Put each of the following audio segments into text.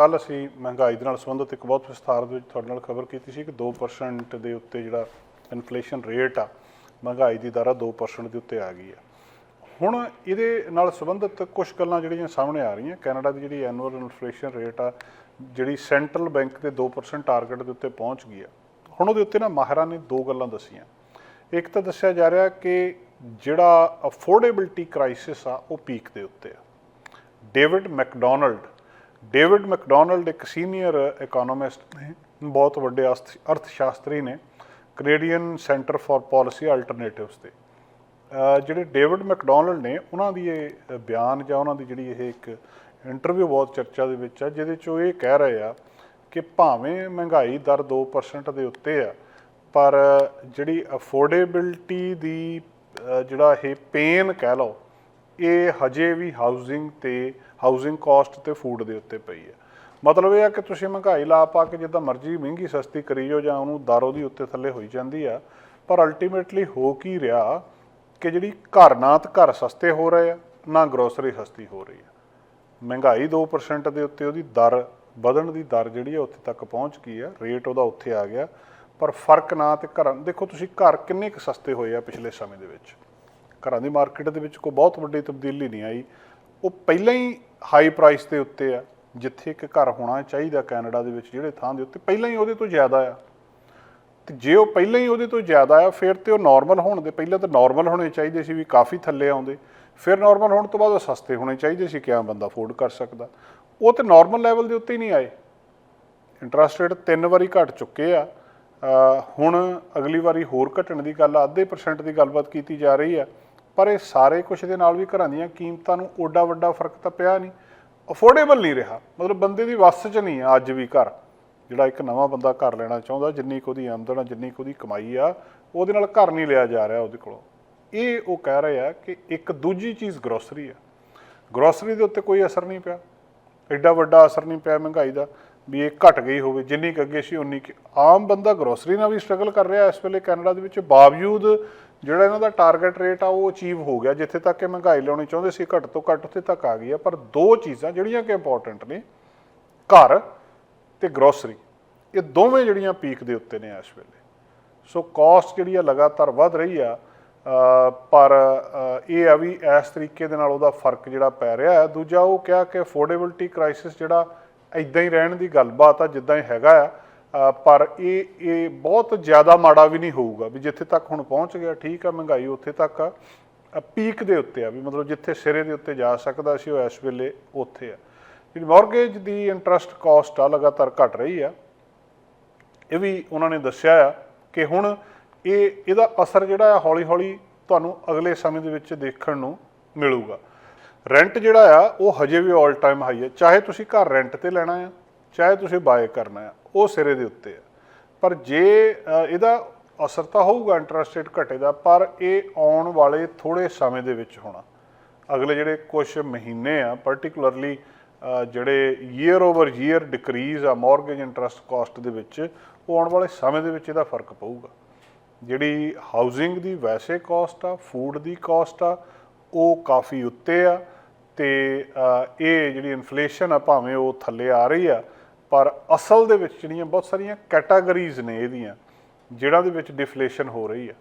ਕੱਲ ਅਸੀਂ ਮਹਿੰਗਾਈ ਦੇ ਨਾਲ ਸੰਬੰਧਿਤ ਇੱਕ ਬਹੁਤ ਵਿਸਥਾਰ ਦੇ ਵਿੱਚ ਤੁਹਾਡੇ ਨਾਲ ਖਬਰ ਕੀਤੀ ਸੀ ਕਿ 2% ਦੇ ਉੱਤੇ ਜਿਹੜਾ ਇਨਫਲੇਸ਼ਨ ਰੇਟ ਆ, ਮਹਿੰਗਾਈ ਦੀ ਦਰ ਆ 2% ਦੇ ਉੱਤੇ ਆ ਗਈ ਆ ਹੁਣ ਇਹਦੇ ਨਾਲ ਸੰਬੰਧਿਤ ਕੁਝ ਗੱਲਾਂ ਜਿਹੜੀਆਂ ਸਾਹਮਣੇ ਆ ਰਹੀਆਂ, ਕੈਨੇਡਾ ਦੀ ਜਿਹੜੀ ਐਨੂਅਲ ਇਨਫਲੇਸ਼ਨ ਰੇਟ ਆ, ਜਿਹੜੀ ਸੈਂਟਰਲ ਬੈਂਕ ਦੇ 2% ਟਾਰਗੇਟ ਦੇ ਉੱਤੇ ਪਹੁੰਚ ਗਈ ਆ ਹੁਣ ਉਹਦੇ ਉੱਤੇ ਨਾ ਮਾਹਿਰਾਂ ਨੇ ਦੋ ਗੱਲਾਂ ਦੱਸੀਆਂ। ਇੱਕ ਤਾਂ ਦੱਸਿਆ ਜਾ ਰਿਹਾ ਕਿ ਜਿਹੜਾ ਅਫੋਰਡੇਬਿਲਟੀ ਕ੍ਰਾਈਸਿਸ ਆ, ਉਹ ਪੀਕ ਦੇ ਉੱਤੇ ਆ। ਡੇਵਿਡ ਮੈਕਡੋਨਲਡ ਡੇਵਿਡ ਮੈਕਡੋਨਲਡ ਇੱਕ ਸੀਨੀਅਰ ਇਕਨੋਮਿਸਟ ਨੇ, ਬਹੁਤ ਵੱਡੇ ਅਰਥ ਅਰਥ ਸ਼ਾਸਤਰੀ ਨੇ, Canadian centre for policy alternatives ਤੇ। ਜਿਹੜੇ ਡੇਵਿਡ ਮੈਕਡੋਨਲਡ ਨੇ, ਉਹਨਾਂ ਦੀ ਇਹ ਬਿਆਨ ਜਾਂ ਉਹਨਾਂ ਦੀ ਜਿਹੜੀ ਇਹ ਇੱਕ ਇੰਟਰਵਿਊ ਬਹੁਤ ਚਰਚਾ ਦੇ ਵਿੱਚ ਆ, ਜਿਹਦੇ 'ਚ ਉਹ ਇਹ ਕਹਿ ਰਹੇ ਆ ਕਿ ਭਾਵੇਂ ਮਹਿੰਗਾਈ ਦਰ 2% ਦੇ ਉੱਤੇ ਆ, ਪਰ ਜਿਹੜੀ ਅਫੋਰਡੇਬਿਲਟੀ ਦੀ ਜਿਹੜਾ ਇਹ ਪੇਨ ਕਹਿ ਲਓ ਇਹ ਹਜੇ ਵੀ ਹਾਊਸਿੰਗ ਤੇ ਹਾਊਸਿੰਗ ਕਾਸਟ ਤੇ ਫੂਡ ਦੇ ਉੱਤੇ ਪਈ ਹੈ। ਮਤਲਬ ਇਹ ਆ ਕਿ ਤੁਸੀਂ ਮਹਿੰਗਾਈ ਲਾ ਪਾ ਕੇ ਜਿੱਦਾਂ ਮਰਜ਼ੀ ਮਹਿੰਗੀ ਸਸਤੀ ਕਰੀ ਜਾਓ ਜਾਂ ਉਹਨੂੰ ਦਰ ਉਹਦੀ ਉੱਤੇ ਥੱਲੇ ਹੋਈ ਜਾਂਦੀ ਆ, ਪਰ ਅਲਟੀਮੇਟਲੀ ਹੋ ਕੀ ਰਿਹਾ ਕਿ ਜਿਹੜੀ ਘਰ ਨਾ ਤਾਂ ਘਰ ਸਸਤੇ ਹੋ ਰਹੇ ਆ, ਨਾ ਗਰੋਸਰੀ ਸਸਤੀ ਹੋ ਰਹੀ ਆ। ਮਹਿੰਗਾਈ 2% ਦੇ ਉੱਤੇ ਉਹਦੀ ਦਰ, ਵਧਣ ਦੀ ਦਰ ਜਿਹੜੀ ਆ ਉੱਥੇ ਤੱਕ ਪਹੁੰਚ ਗਈ ਆ ਰੇਟ ਉਹਦਾ ਉੱਥੇ ਆ ਗਿਆ, ਪਰ ਫ਼ਰਕ ਨਾ ਤੇ ਘਰਾਂ, ਦੇਖੋ ਤੁਸੀਂ ਘਰ ਕਿੰਨੇ ਕੁ ਸਸਤੇ ਹੋਏ ਆ ਪਿਛਲੇ ਸਮੇਂ ਦੇ ਵਿੱਚ। ਘਰਾਂ ਦੀ ਮਾਰਕੀਟ ਦੇ ਵਿੱਚ ਕੋਈ ਬਹੁਤ ਵੱਡੀ ਤਬਦੀਲੀ ਨਹੀਂ ਆਈ। ਉਹ ਪਹਿਲਾਂ ਹੀ ਹਾਈ ਪ੍ਰਾਈਸ ਦੇ ਉੱਤੇ ਆ ਜਿੱਥੇ ਇੱਕ ਘਰ ਹੋਣਾ ਚਾਹੀਦਾ ਕੈਨੇਡਾ ਦੇ ਵਿੱਚ ਜਿਹੜੇ ਥਾਂ ਦੇ ਉੱਤੇ ਪਹਿਲਾਂ ਹੀ ਉਹਦੇ ਤੋਂ ਜ਼ਿਆਦਾ ਆ। ਤੇ ਜੇ ਉਹ ਪਹਿਲਾਂ ਹੀ ਉਹਦੇ ਤੋਂ ਜ਼ਿਆਦਾ ਆ ਫਿਰ ਤੇ ਉਹ ਨਾਰਮਲ ਹੋਣ ਦੇ ਪਹਿਲਾਂ ਤਾਂ ਨਾਰਮਲ ਹੋਣੇ ਚਾਹੀਦੇ ਸੀ ਵੀ ਕਾਫੀ ਥੱਲੇ ਆਉਂਦੇ। ਫਿਰ ਨਾਰਮਲ ਹੋਣ ਤੋਂ ਬਾਅਦ ਉਹ ਸਸਤੇ ਹੋਣੇ ਚਾਹੀਦੇ ਸੀ ਕਿ ਆ ਬੰਦਾ ਅਫੋਰਡ ਕਰ ਸਕਦਾ। ਉਹ ਤੇ ਨਾਰਮਲ ਲੈਵਲ ਦੇ ਉੱਤੇ ਹੀ ਨਹੀਂ ਆਏ। ਇੰਟਰਸਟ ਰੇਟ ਤਿੰਨ ਵਾਰੀ ਘਟ ਚੁੱਕੇ ਆ। ਹੁਣ ਅਗਲੀ ਵਾਰੀ ਹੋਰ ਘਟਣ ਦੀ ਗੱਲ ਆ, ਅੱਧੇ ਪਰਸੈਂਟ ਦੀ ਗੱਲਬਾਤ ਕੀਤੀ ਜਾ ਰਹੀ ਆ। ਪਰ ਇਹ ਸਾਰੇ ਕੁਝ ਦੇ ਨਾਲ ਵੀ ਘਰਾਂ ਦੀਆਂ ਕੀਮਤਾਂ ਨੂੰ ਓਡਾ ਵੱਡਾ ਫ਼ਰਕ ਤਾਂ ਪਿਆ ਨਹੀਂ। ਅਫੋਰਡੇਬਲ ਨਹੀਂ ਰਿਹਾ। ਮਤਲਬ ਬੰਦੇ ਦੀ ਵੱਸ 'ਚ ਨਹੀਂ ਆ ਅੱਜ ਵੀ ਘਰ। ਜਿਹੜਾ ਇੱਕ ਨਵਾਂ ਬੰਦਾ ਘਰ ਲੈਣਾ ਚਾਹੁੰਦਾ, ਜਿੰਨੀ ਕੁ ਉਹਦੀ ਆਮਦਨ ਆ, ਜਿੰਨੀ ਕੁ ਉਹਦੀ ਕਮਾਈ ਆ, ਉਹਦੇ ਨਾਲ ਘਰ ਨਹੀਂ ਲਿਆ ਜਾ ਰਿਹਾ ਉਹਦੇ ਕੋਲੋਂ। ਇਹ ਉਹ ਕਹਿ ਰਹੇ ਆ ਕਿ ਇੱਕ ਦੂਜੀ ਚੀਜ਼ ਗਰੋਸਰੀ ਆ। ਗਰੋਸਰੀ ਦੇ ਉੱਤੇ ਕੋਈ ਅਸਰ ਨਹੀਂ ਪਿਆ। ਐਡਾ ਵੱਡਾ ਅਸਰ ਨਹੀਂ ਪਿਆ ਮਹਿੰਗਾਈ ਦਾ। ਵੀ ਇਹ ਘਟ ਗਈ ਹੋਵੇ, ਜਿੰਨੀ ਕੁ ਅੱਗੇ ਸੀ ਉਨੀ ਕੁ ਆਮ ਬੰਦਾ ਗਰੋਸਰੀ ਨਾਲ ਵੀ ਸਟਰਗਲ ਕਰ ਰਿਹਾ ਇਸ ਵੇਲੇ ਕੈਨੇਡਾ ਦੇ ਵਿੱਚ। ਬਾਵਜੂਦ ਜਿਹੜਾ ਇਹਨਾਂ ਦਾ ਟਾਰਗੇਟ ਰੇਟ ਆ, ਉਹ ਅਚੀਵ ਹੋ ਗਿਆ। ਜਿੱਥੇ ਤੱਕ ਇਹ ਮਹਿੰਗਾਈ ਲਿਆਉਣੀ ਚਾਹੁੰਦੇ ਸੀ, ਘੱਟ ਤੋਂ ਘੱਟ ਉੱਥੇ ਤੱਕ ਆ ਗਈ ਆ। ਪਰ ਦੋ ਚੀਜ਼ਾਂ ਜਿਹੜੀਆਂ ਕਿ ਇੰਪੋਰਟੈਂਟ ਨੇ, ਘਰ ਤੇ ਗਰੋਸਰੀ ਇਹ ਦੋਵੇਂ ਜਿਹੜੀਆਂ ਪੀਕ ਦੇ ਉੱਤੇ ਨੇ ਇਸ ਵੇਲੇ। ਸੋ ਕਾਸਟ ਜਿਹੜੀ ਆ ਲਗਾਤਾਰ ਵੱਧ ਰਹੀ ਆ ਪਰ ਇਹ ਆ ਵੀ ਇਸ ਤਰੀਕੇ ਦੇ ਨਾਲ ਉਹਦਾ ਫ਼ਰਕ ਜਿਹੜਾ ਪੈ ਰਿਹਾ ਹੈ। ਦੂਜਾ ਉਹ ਕਿਹਾ ਕਿ ਅਫੋਰਡੇਬਿਲਟੀ ਕ੍ਰਾਈਸਿਸ ਜਿਹੜਾ ਇਦਾਂ ਹੀ ਰਹਿਣ ਦੀ ਗੱਲਬਾਤ ਆ, ਜਿੱਦਾਂ ਹੀ ਹੈਗਾ ਆ ਪਰ ਇਹ ਇਹ ਬਹੁਤ ਜ਼ਿਆਦਾ ਮਾੜਾ ਵੀ ਨਹੀਂ ਹੋਊਗਾ ਵੀ ਜਿੱਥੇ ਤੱਕ ਹੁਣ ਪਹੁੰਚ ਗਿਆ, ਠੀਕ ਆ ਮਹਿੰਗਾਈ ਉੱਥੇ ਤੱਕ ਆ ਪੀਕ ਦੇ ਉੱਤੇ ਆ ਵੀ ਮਤਲਬ ਜਿੱਥੇ ਸਿਰੇ ਦੇ ਉੱਤੇ ਜਾ ਸਕਦਾ ਸੀ ਉਹ ਇਸ ਵੇਲੇ ਉੱਥੇ ਆ। ਜਿਹੜੀ ਮਾਰਗੇਜ ਦੀ ਇੰਟਰਸਟ ਕਾਸਟ ਆ ਲਗਾਤਾਰ ਘਟ ਰਹੀ ਆ, ਇਹ ਵੀ ਉਹਨਾਂ ਨੇ ਦੱਸਿਆ ਆ ਕਿ ਹੁਣ ਇਹ, ਇਹਦਾ ਅਸਰ ਜਿਹੜਾ ਆ ਹੌਲੀ ਹੌਲੀ ਤੁਹਾਨੂੰ ਅਗਲੇ ਸਮੇਂ ਦੇ ਵਿੱਚ ਦੇਖਣ ਨੂੰ ਮਿਲੂਗਾ। ਰੈਂਟ ਜਿਹੜਾ ਆ, ਉਹ ਹਜੇ ਵੀ 올 ਟਾਈਮ ਹਾਈ ਹੈ। ਚਾਹੇ ਤੁਸੀਂ ਘਰ ਰੈਂਟ ਤੇ ਲੈਣਾ ਆ, ਚਾਹੇ ਤੁਸੀਂ ਬਾਏ ਕਰਨਾ ਆ, ਉਹ ਸਿਰੇ ਦੇ ਉੱਤੇ ਆ। ਪਰ ਜੇ ਇਹਦਾ ਅਸਰ ਤਾਂ ਹੋਊਗਾ ਇੰਟਰਸਟ ਰੇਟ ਘਟੇ ਦਾ, ਪਰ ਇਹ ਆਉਣ ਵਾਲੇ ਥੋੜੇ ਸਮੇਂ ਦੇ ਵਿੱਚ ਹੋਣਾ। ਅਗਲੇ ਜਿਹੜੇ ਕੁਝ ਮਹੀਨੇ ਆ ਪਾਰਟਿਕੂਲਰਲੀ ਜਿਹੜੇ ਈਅਰ ਓਵਰ ਈਅਰ ਡਿਕਰੀਜ਼ ਆ ਮਾਰਗੇਜ ਇੰਟਰਸਟ ਕਾਸਟ ਦੇ ਵਿੱਚ, ਉਹ ਆਉਣ ਵਾਲੇ ਸਮੇਂ ਦੇ ਵਿੱਚ ਇਹਦਾ ਫ਼ਰਕ ਪਊਗਾ। ਜਿਹੜੀ ਹਾਊਸਿੰਗ ਦੀ ਵੈਸੇ ਕਾਸਟ ਆ ਫੂਡ ਦੀ ਕਾਸਟ ਆ ਉਹ ਕਾਫੀ ਉੱਤੇ ਆ ਤੇ ਇਹ ਜਿਹੜੀ ਇਨਫਲੇਸ਼ਨ ਆ ਭਾਵੇਂ ਉਹ ਥੱਲੇ ਆ ਰਹੀ ਆ, ਪਰ ਅਸਲ ਦੇ ਵਿੱਚ ਜਿਹੜੀਆਂ ਬਹੁਤ ਸਾਰੀਆਂ ਕੈਟਾਗਰੀਜ਼ ਨੇ ਇਹਦੀਆਂ ਜਿਹੜਾ ਦੇ ਵਿੱਚ ਡਿਫਲੇਸ਼ਨ ਹੋ ਰਹੀ ਆ।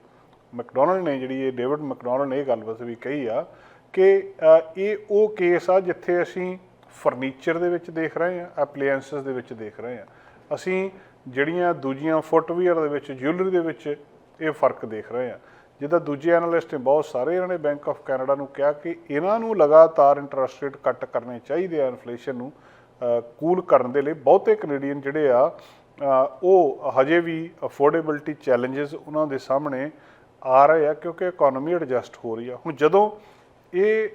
ਮੈਕਡੋਨਲਡ ਨੇ ਜਿਹੜੀ ਇਹ ਡੇਵਿਡ ਮੈਕਡੋਨਲਡ ਨੇ ਇਹ ਗੱਲਬਾਤ ਵੀ ਕਹੀ ਆ ਕਿ ਇਹ ਉਹ ਕੇਸ ਆ ਜਿੱਥੇ ਅਸੀਂ ਫਰਨੀਚਰ ਦੇ ਵਿੱਚ ਦੇਖ ਰਹੇ ਆ ਐਪਲੀਐਂਸਸ ਦੇ ਵਿੱਚ ਦੇਖ ਰਹੇ ਆ। ਅਸੀਂ ਜਿਹੜੀਆਂ ਦੂਜੀਆਂ ਫੁੱਟਵੀਅਰ ਦੇ ਵਿੱਚ ਜਿਊਲਰੀ ਦੇ ਵਿੱਚ ਇਹ ਫ਼ਰਕ ਦੇਖ ਰਹੇ ਆ। ਜਿੱਦਾਂ ਦੂਜੇ ਐਨਾਲਿਸਟ ਨੇ ਬਹੁਤ ਸਾਰੇ ਇਹਨਾਂ ਨੇ ਬੈਂਕ ਆਫ ਕੈਨੇਡਾ ਨੂੰ ਕਿਹਾ ਕਿ ਇਹਨਾਂ ਨੂੰ ਲਗਾਤਾਰ ਇੰਟਰਸਟ ਰੇਟ ਕੱਟ ਕਰਨੇ ਚਾਹੀਦੇ ਆ ਇਨਫਲੇਸ਼ਨ ਨੂੰ ਕੂਲ ਕਰਨ ਦੇ ਲਈ। ਬਹੁਤੇ ਕੈਨੇਡੀਅਨ ਜਿਹੜੇ ਆ ਉਹ ਹਜੇ ਵੀ ਅਫੋਰਡੇਬਿਲਟੀ ਚੈਲੰਜਸ ਉਹਨਾਂ ਦੇ ਸਾਹਮਣੇ ਆ ਰਹੇ ਆ ਕਿਉਂਕਿ ਇਕਨੋਮੀ ਐਡਜਸਟ ਹੋ ਰਹੀ ਆ। ਹੁਣ ਜਦੋਂ ਇਹ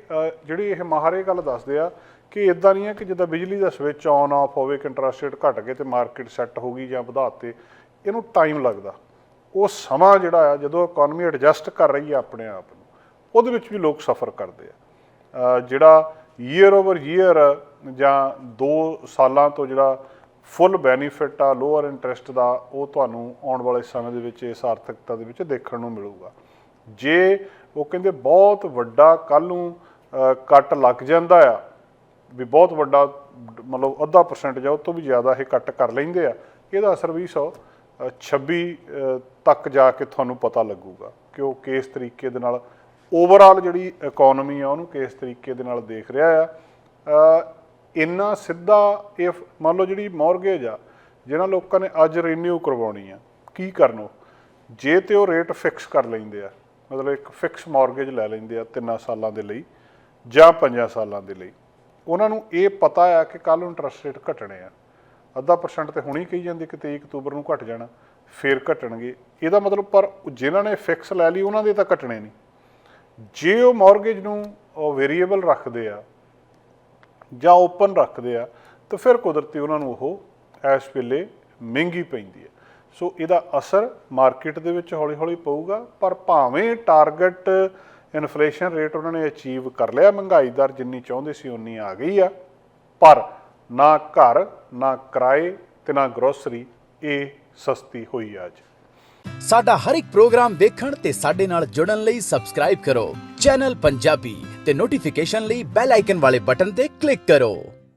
ਜਿਹੜੀ ਇਹ ਮਾਹਰ ਇਹ ਗੱਲ ਦੱਸਦੇ ਆ ਕਿ ਇਦਾਂ ਨਹੀਂ ਹੈ ਕਿ ਜਿੱਦਾਂ ਬਿਜਲੀ ਦਾ ਸਵਿਚ ਆਨ ਆਫ ਹੋਵੇ, ਕਿ ਇੰਟਰਸਟ ਰੇਟ ਘਟ ਗਏ ਤੇ ਮਾਰਕੀਟ ਸੈੱਟ ਹੋ ਗਈ ਜਾਂ ਵਧਾਤੇ, ਇਹਨੂੰ ਟਾਈਮ ਲੱਗਦਾ। ਉਹ ਸਮਾਂ ਜਿਹੜਾ ਆ, ਜਦੋਂ ਇਕਨੋਮੀ ਐਡਜਸਟ ਕਰ ਰਹੀ ਆ ਆਪਣੇ ਆਪ ਨੂੰ, ਉਹਦੇ ਵਿੱਚ ਵੀ ਲੋਕ ਸਫਰ ਕਰਦੇ ਆ। ਜਿਹੜਾ ਈਅਰ ਓਵਰ ਈਅਰ ਜਾਂ 2 ਸਾਲਾਂ ਤੋਂ ਜਿਹੜਾ ਫੁੱਲ ਬੈਨੀਫਿਟ ਆ ਲੋਅਰ ਇੰਟਰਸਟ ਦਾ, ਉਹ ਤੁਹਾਨੂੰ ਆਉਣ ਵਾਲੇ ਸਮੇਂ ਦੇ ਵਿੱਚ, ਇਸ ਆਰਥਿਕਤਾ ਦੇ ਵਿੱਚ ਦੇਖਣ ਨੂੰ ਮਿਲੂਗਾ। ਜੇ ਉਹ ਕਹਿੰਦੇ ਬਹੁਤ ਵੱਡਾ ਕੱਲ ਨੂੰ ਕੱਟ ਲੱਗ ਜਾਂਦਾ ਆ, ਵੀ ਬਹੁਤ ਵੱਡਾ, ਮਤਲਬ ਅੱਧਾ ਪਰਸੈਂਟ ਜਾਂ ਉਹ ਤੋਂ ਵੀ ਜ਼ਿਆਦਾ ਇਹ ਕੱਟ ਕਰ ਲੈਂਦੇ ਆ, ਇਹਦਾ ਅਸਰ ਵੀ ਸੌ 26 ਤੱਕ ਜਾ ਕੇ ਤੁਹਾਨੂੰ ਪਤਾ ਲੱਗੂਗਾ ਕਿ ਉਹ ਕਿਸ ਤਰੀਕੇ ਦੇ ਨਾਲ ਓਵਰਆਲ ਜਿਹੜੀ ਇਕਨੋਮੀ ਆ, ਉਹਨੂੰ ਕਿਸ ਤਰੀਕੇ ਦੇ ਨਾਲ ਦੇਖ ਰਿਹਾ ਆ। ਇੰਨਾ ਸਿੱਧਾ ਇਹ ਮੰਨ ਲਓ ਜਿਹੜੀ ਮੌਰਗੇਜ ਆ, ਜਿਹਨਾਂ ਲੋਕਾਂ ਨੇ ਅੱਜ ਰੀਨਿਊ ਕਰਵਾਉਣੀ ਆ, ਕੀ ਕਰਨੋ ਜੇ ਤੇ ਉਹ ਰੇਟ ਫਿਕਸ ਕਰ ਲੈਂਦੇ ਆ, ਮਤਲਬ ਇੱਕ ਫਿਕਸ ਮੌਰਗੇਜ ਲੈ ਲੈਂਦੇ ਆ ਤਿੰਨਾਂ ਸਾਲਾਂ ਦੇ ਲਈ ਜਾਂ ਪੰਜਾਂ ਸਾਲਾਂ ਦੇ ਲਈ, ਉਹਨਾਂ ਨੂੰ ਇਹ ਪਤਾ ਆ ਕਿ ਕੱਲ ਨੂੰ ਇੰਟਰਸਟ ਰੇਟ ਘਟਣੇ ਆ। ਅੱਧਾ ਪਰਸੈਂਟ ਤੇ ਹੁਣੀ ਕਹੀ ਜਾਂਦੇ ਕਿ 23 ਅਕਤੂਬਰ ਨੂੰ ਘਟ ਜਾਣਾ, ਫੇਰ ਘਟਣਗੇ। ਇਹਦਾ ਮਤਲਬ ਪਰ ਜਿਨ੍ਹਾਂ ਨੇ ਫਿਕਸ ਲੈ ਲਈ ਉਹਨਾਂ ਦੇ ਤਾਂ ਘਟਣੇ ਨਹੀਂ। ਜੇ ਉਹ ਮੌਰਗੇਜ ਨੂੰ ਵੇਰੀਏਬਲ ਰੱਖਦੇ ਆ ਜਾਂ ਓਪਨ ਰੱਖਦੇ ਆ, ਤਾਂ ਫਿਰ ਕੁਦਰਤੀ ਉਹਨਾਂ ਨੂੰ ਉਹ ਇਸ ਵੇਲੇ ਮਹਿੰਗੀ ਪੈਂਦੀ ਹੈ। ਸੋ ਇਹਦਾ ਅਸਰ ਮਾਰਕੀਟ ਦੇ ਵਿੱਚ ਹੌਲੀ-ਹੌਲੀ ਪਊਗਾ, ਪਰ ਭਾਵੇਂ ਟਾਰਗੇਟ ਇਨਫਲੇਸ਼ਨ ਰੇਟ ਉਹਨਾਂ ਨੇ ਅਚੀਵ ਕਰ ਲਿਆ, ਮਹਿੰਗਾਈ ਦਰ ਜਿੰਨੀ ਚਾਹੁੰਦੇ ਸੀ ਉਨੀ ਆ ਗਈ ਆ, ਪਰ ਨਾ ਘਰ, ਨਾ ਕਿਰਾਏ ਤੇ ਨਾ ਗਰੋਸਰੀ ਇਹ ਸਸਤੀ ਹੋਈ ਆ ਅੱਜ। ਸਾਡਾ ਹਰ ਇੱਕ ਪ੍ਰੋਗਰਾਮ ਦੇਖਣ ਤੇ ਸਾਡੇ ਨਾਲ ਜੁੜਨ ਲਈ ਸਬਸਕ੍ਰਾਈਬ ਕਰੋ। ਚੈਨਲ ਪੰਜਾਬੀ ਤੇ ਨੋਟੀਫਿਕੇਸ਼ਨ ਲਈ ਬੈਲ ਆਈਕਨ ਵਾਲੇ ਬਟਨ ਤੇ ਕਲਿੱਕ ਕਰੋ।